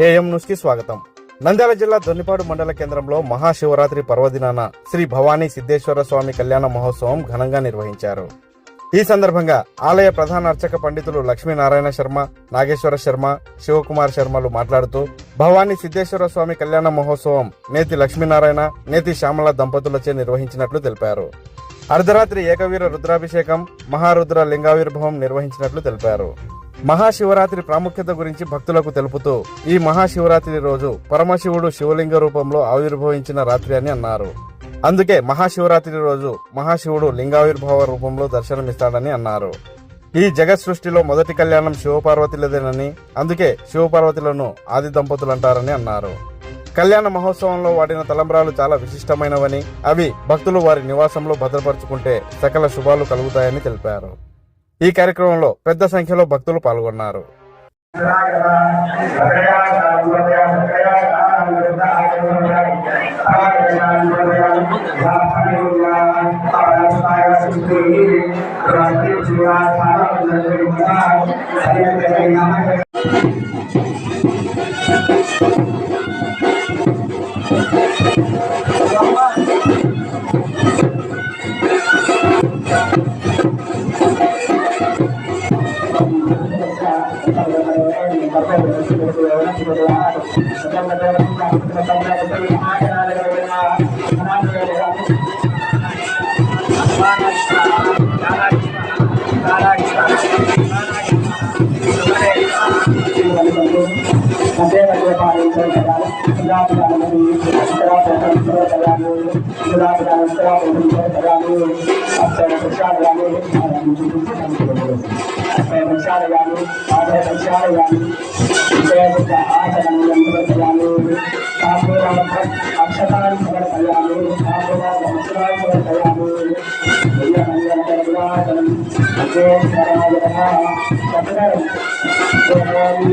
AM న్యూస్కి స్వాగతం. నంద్యాల జిల్లా దొన్నిపాడు మండల కేంద్రంలో మహాశివరాత్రి పర్వదినాన శ్రీ భవానీ సిద్ధేశ్వర స్వామి కళ్యాణ మహోత్సవం ఘనంగా నిర్వహించారు. ఈ సందర్భంగా ఆలయ ప్రధాన అర్చక పండితులు లక్ష్మీనారాయణ శర్మ నాగేశ్వర శర్మ శివకుమార్ శర్మలు మాట్లాడుతూ భవానీ సిద్ధేశ్వర స్వామి కళ్యాణ మహోత్సవం నేతి లక్ష్మీనారాయణ నేతి శ్యామల దంపతులచే నిర్వహించినట్లు తెలిపారు. అర్ధరాత్రి ఏకవీర రుద్రాభిషేకం మహారుద్ర లింగావిర్భవం నిర్వహించినట్లు తెలిపారు. మహాశివరాత్రి ప్రాముఖ్యత గురించి భక్తులకు తెలుపుతూ ఈ మహాశివరాత్రి రోజు పరమశివుడు శివలింగ రూపంలో ఆవిర్భవించిన రాత్రి అని అన్నారు. అందుకే మహాశివరాత్రి రోజు మహాశివుడు లింగావిర్భావ రూపంలో దర్శనమిస్తాడని అన్నారు. ఈ జగత్ సృష్టిలో మొదటి కళ్యాణం శివపార్వతులదేనని అందుకే శివపార్వతులను ఆది దంపతులంటారని అన్నారు. కళ్యాణ మహోత్సవంలో వాడిన తలంబ్రాలు చాలా విశిష్టమైనవని అవి భక్తులు వారి నివాసంలో భద్రపరుచుకుంటే సకల శుభాలు కలుగుతాయని తెలిపారు. ఈ కార్యక్రమంలో పెద్ద సంఖ్యలో భక్తులు పాల్గొన్నారు. స్వర్ణ Thank you. भगवान गुलाब दान करा भगवान भगवान अष्ट प्रसाद भगवान भगवान जी को हम बोलो अष्ट प्रसाद भगवान आधा प्रसाद भगवान जय का आचरण यंत्र भगवान ठाकुर भगवान अक्षतान भगवान ठाकुर भगवान भगवान भैया मंगल भगवान जय भगवान भगवान सत्रह सत्रह भगवान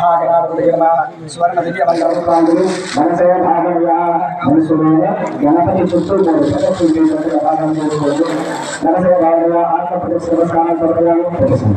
జనాలుగా మంచిగా అందరూ స్నానం చేసుకుని పరగలి వక్రతుండ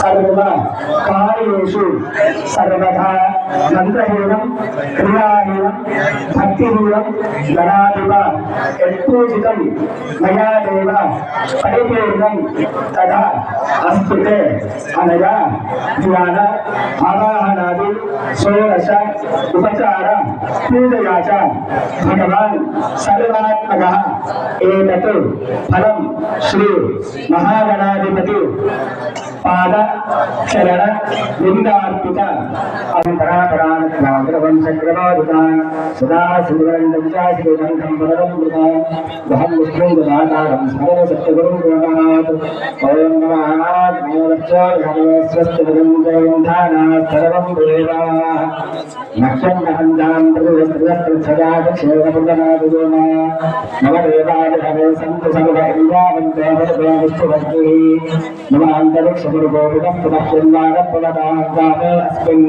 सर्वदा कार्येषु सर्वदा மந்திரஹீனம் கிரியாஹீனம் பக்திஹீனம் ஜனாதிபா எப்பூஜிதம் மயா தேவ பரிபூர்ணம் ததா அஸ்துதே அனயா தியான ஆவாகனாதி சோரச உபச்சார பூஜயாச்ச பகவான் சர்வாத்மக ஏதத் பலம் ஸ்ரீ மகாகணாதிபதி பாத சரண லிங்கார்பிக அந்தரா पराणग्रवं चक्रवादुता सदा शिवरण्डं चाशिवगन्धं वरदं कृता वहं विष्णुं ददातारं सर्वसत्यगुरुं गुणात् ॐ सर्वं देवाः नक्षं नहन्तां प्रभुवस्त्रस्त्रसदाक्षेणपुरनादुगोम नव देवादिहवे सन्तु सर्व इन्द्रावन्तो भरतविष्णुभक्तिः नव अन्तरिक्षगुरुगोपितं पुनः पुनः पुनः अस्मिन्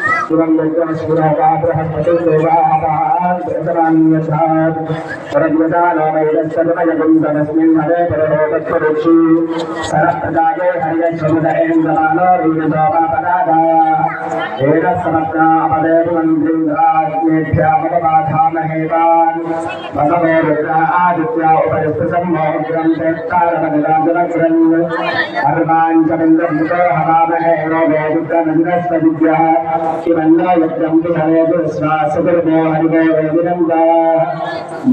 ఆదిత్య ఉపరిస్థితం మోగ్రం కారణం గ్రంథ. अर्वाञ्चमिन्द्रभृतो हवामहे नो वेदुग्रनन्दस्य विद्यः किमन्नो यज्ञं विहरेतु स्वासुर्मो हरिवो वेदिनन्दा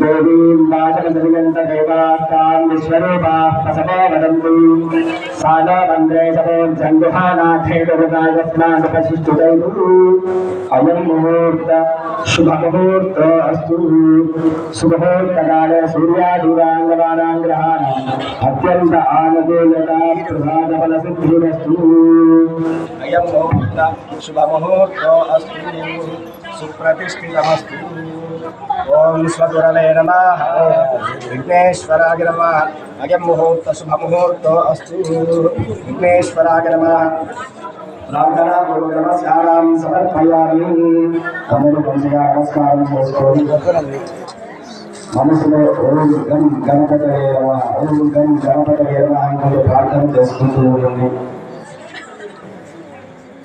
देवीं वाचकदरिगन्तदेवास्तां विश्वरूपाः पसवो वदन्ति सा न वन्दे सपोर्जङ्गुहानाथेतुरुदायस्मानुपशिष्टुदैतु अयं मुहूर्त शुभमुहूर्त अस्तु शुभमुहूर्तकाले అత్యంత ఆనదోలత ప్రసాద బల సిద్ధిరస్తు. అయం మౌర్త శుభముహూర్తో అస్తు సుప్రతిష్ఠితమస్తు. ఓం స్వదురలే నమ. విఘ్నేశ్వరాయ నమ అయం ముహూర్త శుభముహూర్తో అస్తు. విఘ్నేశ్వరాయ నమ ప్రార్థన గురు తమ్ముడు మంచిగా నమస్కారం చేసుకోండి. మనసులో ఓం గం గణపతి ఓం గం గణపతి అనుకుంటూ ప్రార్థన చేసుకుంటూ ఉంటుంది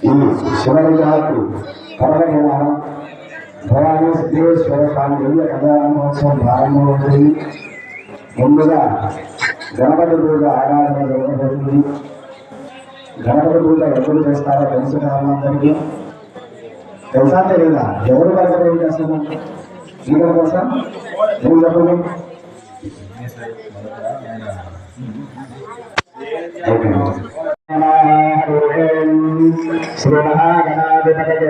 ఈ శివలింగాకు పర్వదిన భవానీ సిద్ధేశ్వర స్వామి దివ్య కళ్యాణ మహోత్సవం ప్రారంభమవుతుంది. ముందుగా గణపతి పూజ ఆరాధన జరగబోతుంది గణపతి పూజ ఎప్పుడు చేస్తారో తెలుసు కదా అందరికీ తెలుసా తెలీదా? ఎవరు పలకరు ఏంటి అసలు మీకు తెలుసా ఏం చెప్పండి ఓకే. శ్రీ మహాగణాధిపతయ